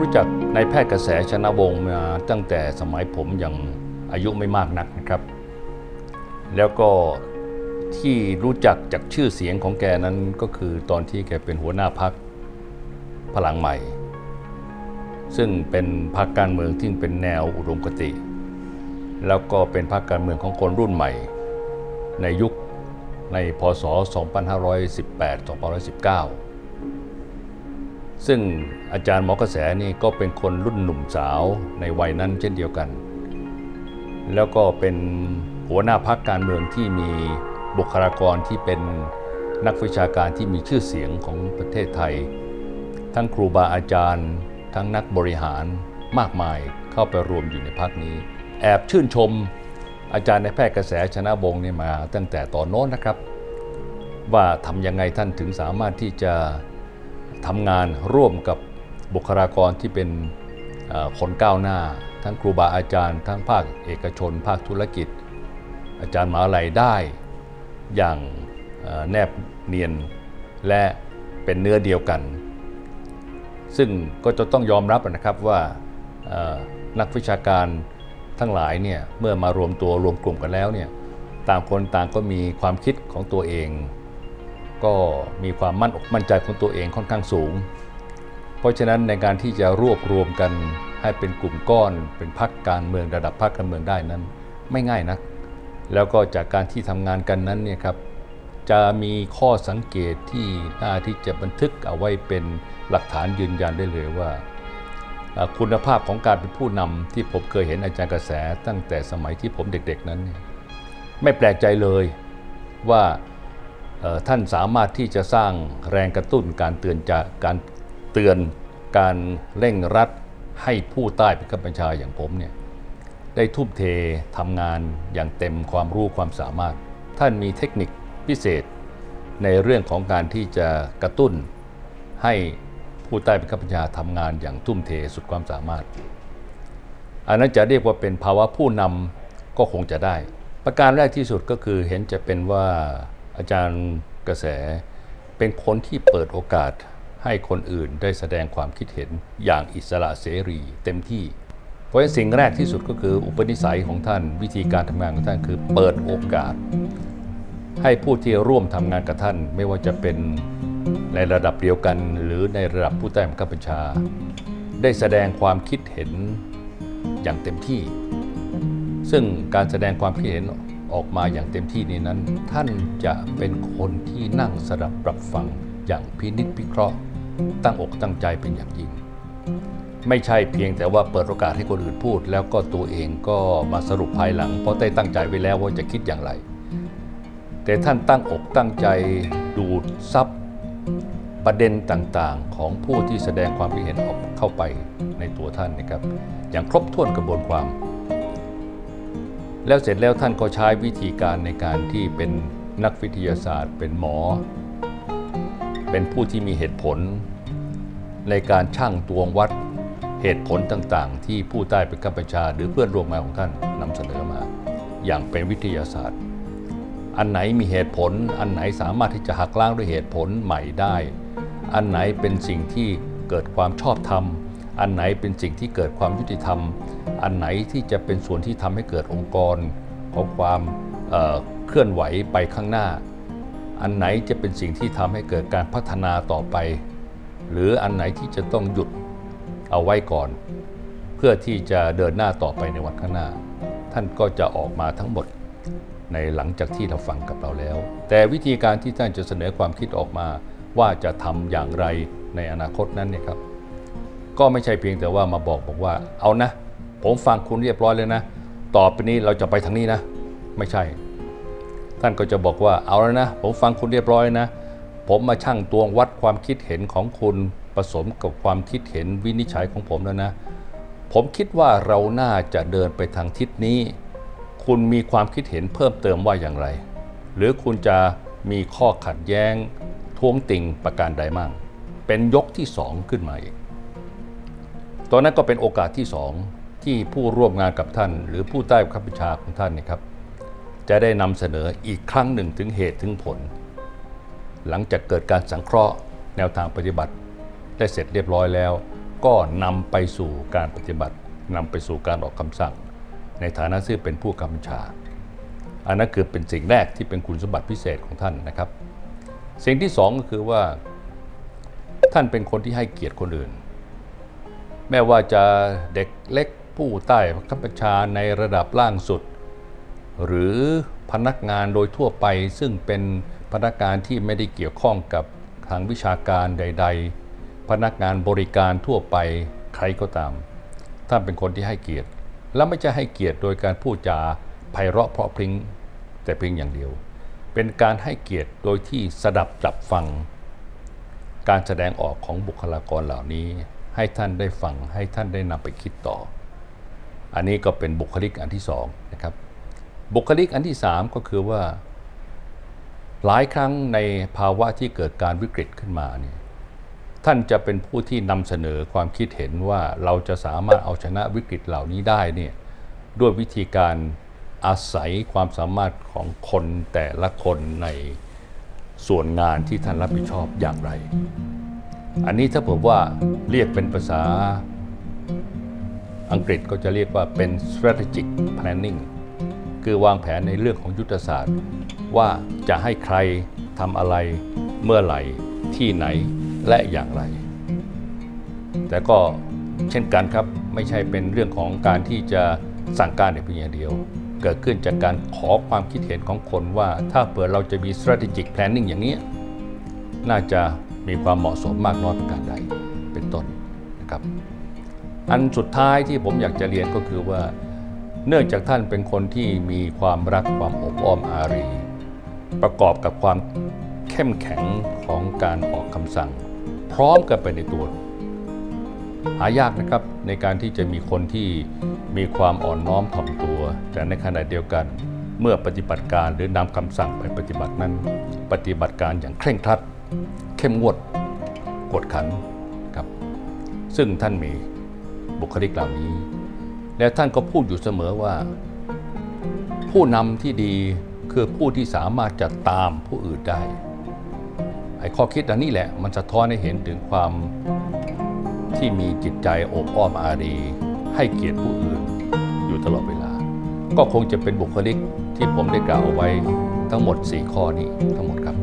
รู้จักนายแพทย์กระแสชนะวงศ์มาตั้งแต่สมัยผมยังอายุไม่มากนักนะครับ แล้วก็ที่รู้จักจากชื่อเสียงของแกนั้นก็คือตอนที่แกเป็นหัวหน้าพักพลังใหม่ ซึ่งเป็นพรรคการเมืองที่เป็นแนวอุดมคติ แล้วก็เป็นพรรคการเมืองของคนรุ่นใหม่ ในยุคในพศ 2518-2519 ซึ่งอาจารย์หมอกระแสนี่ก็เป็นคนรุ่นหนุ่มสาวในวัยนั้นเช่นเดียวกัน แล้วก็เป็นหัวหน้าพักการเมืองที่มีบุคลากรที่เป็นนักวิชาการที่มีชื่อเสียงของประเทศไทย ทั้งครูบาอาจารย์ ทั้งนักบริหารมากมายเข้าไปรวมอยู่ในพักนี้ แอบชื่นชมอาจารย์ในแพทย์กระแสชนะวงศ์นี่มาตั้งแต่ตอนโน้นนะครับ ว่าทำยังไงท่านถึงสามารถที่จะ ทำงานร่วมกับบุคลากรที่เป็นคนก้าวหน้า ทั้งครูบาอาจารย์ ทั้งภาคเอกชน ภาคธุรกิจ อาจารย์มหาลัยได้อย่างแนบเนียนและเป็นเนื้อเดียวกัน ซึ่งก็จะต้องยอมรับนะครับว่านักวิชาการทั้งหลายเนี่ยเมื่อมารวมตัวรวมกลุ่มกันแล้วเนี่ยต่างคนต่างก็มีความคิดของตัวเอง ก็มีความมั่นอกมั่นใจของตัวเองค่อนข้างสูง เพราะฉะนั้นในการที่จะรวบรวมกันให้เป็นกลุ่มก้อนเป็นพรรคการเมืองระดับพรรคการเมืองได้นั้น ไม่ง่ายนัก แล้วก็จากการที่ทำงานกันนั้นเนี่ยครับจะมีข้อสังเกตที่น่าที่จะบันทึกเอาไว้เป็นหลักฐานยืนยันได้เลยว่า คุณภาพของการเป็นผู้นำที่ผมเคยเห็นอาจารย์กระแสตั้งแต่สมัยที่ผมเด็กๆนั้น ไม่แปลกใจเลยว่า ท่านสามารถที่จะสร้างแรงกระตุ้นการเตือนจะการเตือนการเร่งรัดให้ผู้ใต้บังคับบัญชาอย่างผมเนี่ยได้ทุ่มเททำงานอย่างเต็มความรู้ความสามารถ ท่านมีเทคนิคพิเศษในเรื่องของการที่จะกระตุ้นให้ผู้ใต้บังคับบัญชาทำงานอย่างทุ่มเทสุดความสามารถ อันนั้นจะเรียกว่าเป็นภาวะผู้นำก็คงจะได้ ประการแรกที่สุดก็คือเห็นจะเป็นว่า อาจารย์กระแสเป็นคนที่เปิดโอกาสให้คนอื่นได้แสดงความคิดเห็นอย่างอิสระเสรีเต็มที่ เพราะฉะนั้นสิ่งแรกที่สุดก็คืออุปนิสัยของท่านวิธีการทำงานของท่านคือเปิดโอกาส ให้ผู้ที่ร่วมทำงานกับท่าน ไม่ว่าจะเป็นในระดับเดียวกัน หรือในระดับผู้ใต้บังคับบัญชา ได้แสดงความคิดเห็นอย่างเต็มที่ ซึ่งการแสดงความคิดเห็น ออกมาอย่างเต็มที่นี้นั้น ท่านจะเป็นคนที่นั่งสดับปรับฟังอย่างพินิจพิเคราะห์ ตั้งอกตั้งใจเป็นอย่างยิ่ง ไม่ใช่เพียงแต่ว่าเปิดโอกาสให้คนอื่นพูด แล้วก็ตัวเองก็มาสรุปภายหลัง เพราะได้ตั้งใจไว้แล้วว่าจะคิดอย่างไร แต่ท่านตั้งอกตั้งใจดูดซับประเด็นต่างๆ ของผู้ที่แสดงความคิดเห็นออกเข้าไปในตัวท่านนะครับ อย่างครบถ้วนกระบวนความ แล้วเสร็จแล้วท่านก็ใช้วิธีการในการที่เป็นนักวิทยาศาสตร์ เป็นหมอ เป็นผู้ที่มีเหตุผล ในการชั่งตวงวัดเหตุผลต่างๆ ที่ผู้ใต้เป็นกับัญชา หรือเพื่อนร่วมงานของท่านนำเสนอมา อย่างเป็นวิทยาศาสตร์ อันไหนมีเหตุผล อันไหนสามารถที่จะหักล้างด้วยเหตุผลใหม่ได้ อันไหนเป็นสิ่งที่เกิดความชอบธรรม อันไหนเป็นสิ่งที่เกิดความยุติธรรม อันไหนที่จะเป็นส่วนที่ทำให้เกิดองค์กรของความเเคลื่อนไหวไปข้างหน้า อันไหนจะเป็นสิ่งที่ทำให้เกิดการพัฒนาต่อไป หรืออันไหนที่จะต้องหยุดเอาไว้ก่อน เพื่อที่จะเดินหน้าต่อไปในวันข้างหน้า ท่านก็จะออกมาทั้งหมดในหลังจากที่เราฟังกับเราแล้ว แต่วิธีการที่ท่านจะเสนอความคิดออกมาว่าจะทำอย่างไรในอนาคตนั้นเนี่ยครับ ก็ไม่ใช่เพียงแต่ว่ามาบอกบอกว่า เอานะ ผมฟังคุณเรียบร้อยเลยนะ ต่อไปนี้เราจะไปทางนี้นะ ไม่ใช่ ท่านก็จะบอกว่าเอาแล้วนะ ผมฟังคุณเรียบร้อยนะ ผมมาชั่งตวงวัดความคิดเห็นของคุณผสมกับความคิดเห็นวินิจฉัยของผมแล้วนะ ผมคิดว่าเราน่าจะเดินไปทางทิศนี้ คุณมีความคิดเห็นเพิ่มเติมว่าอย่างไร หรือคุณจะมีข้อขัดแย้งท้วงติงประการใดมั่ง เป็นยกที่สองขึ้นมาอีก ตอนนั้นก็เป็นโอกาสที่สองที่ผู้ร่วมงานกับท่าน หรือผู้ใต้บังคับบัญชาของท่านนะครับ จะได้นำเสนออีกครั้งหนึ่งถึงเหตุถึงผล หลังจากเกิดการสังเคราะห์แนวทางปฏิบัติ ได้เสร็จเรียบร้อยแล้ว ก็นำไปสู่การปฏิบัตินำไปสู่การออกคำสั่ง ในฐานะที่เป็นผู้กำกับชา อันนั้นคือเป็นสิ่งแรกที่เป็นคุณสมบัติพิเศษของท่านนะครับ สิ่งที่สองก็คือว่า ท่านเป็นคนที่ให้เกียรติคนอื่น แม้ว่าจะเด็กเล็กผู้ใต้บังคับบัญชาในระดับล่างสุด หรือพนักงานโดยทั่วไปซึ่งเป็นพนักงานที่ไม่ได้เกี่ยวข้องกับทางวิชาการใด ๆ พนักงานบริการทั่วไปใครก็ตามท่านเป็นคนที่ให้เกียรติ และไม่ใช่ให้เกียรติโดยการพูดจาไพเราะเพราะพริ้งแต่เพียงอย่างเดียว เป็นการให้เกียรติโดยที่สดับจับฟัง การแสดงออกของบุคลากรเหล่านี้ ให้ท่านได้ฟังให้ท่านได้นำไปคิดต่อ อันนี้ก็เป็นบุคลิกอันที่สองนะครับ บุคลิกอันที่สามก็คือว่า หลายครั้งในภาวะที่เกิดการวิกฤตขึ้นมาเนี่ยท่านจะเป็นผู้ที่นำเสนอความคิดเห็นว่าเราจะสามารถเอาชนะวิกฤตเหล่านี้ได้เนี่ยด้วยวิธีการอาศัยความสามารถของคนแต่ละคนในส่วนงานที่ท่านรับผิดชอบอย่างไร อันนี้ถ้าผมว่าเรียกเป็นภาษาอังกฤษก็จะเรียกว่าเป็น strategic planning คือวางแผนในเรื่องของยุทธศาสตร์ ว่าจะให้ใครทำอะไรเมื่อไหร่ที่ไหนและอย่างไร แต่ก็เช่นกันครับไม่ใช่เป็นเรื่องของการที่จะสั่งการแต่เพียงอย่างเดียว เกิดขึ้นจากการขอความคิดเห็นของคนว่าถ้าเปิดเราจะมี strategic planning อย่างนี้ น่าจะ มีความเหมาะสมมากน้อยประการใดเป็นต้นนะครับอันสุดท้ายที่ผมอยากจะเรียนก็คือว่าเนื่องจากท่านเป็นคนที่มีความรักความอบอ้อมอารี ประกอบกับความเข้มแข็งของการออกคำสั่ง พร้อมกันไปในตัว หายากนะครับในการที่จะมีคนที่มีความอ่อนน้อมถ่อมตัว แต่ในขณะเดียวกันเมื่อปฏิบัติการหรือนำคำสั่งไปปฏิบัตินั้น ปฏิบัติการอย่างเคร่งครัด เข้มงวดกวดขันครับ ซึ่งท่านมีบุคลิกเหล่านี้ และท่านก็พูดอยู่เสมอว่า ผู้นำที่ดีคือผู้ที่สามารถจะตามผู้อื่นได้ไอ้ข้อคิดอันนี้แหละมันสะท้อนให้เห็นถึงความที่มีจิตใจอบอ้อมอารี ให้เกียรติผู้อื่นอยู่ตลอดเวลา ก็คงจะเป็นบุคลิกที่ผมได้กล่าวเอาไว้ทั้งหมด 4 ข้อนี้ทั้งหมดครับ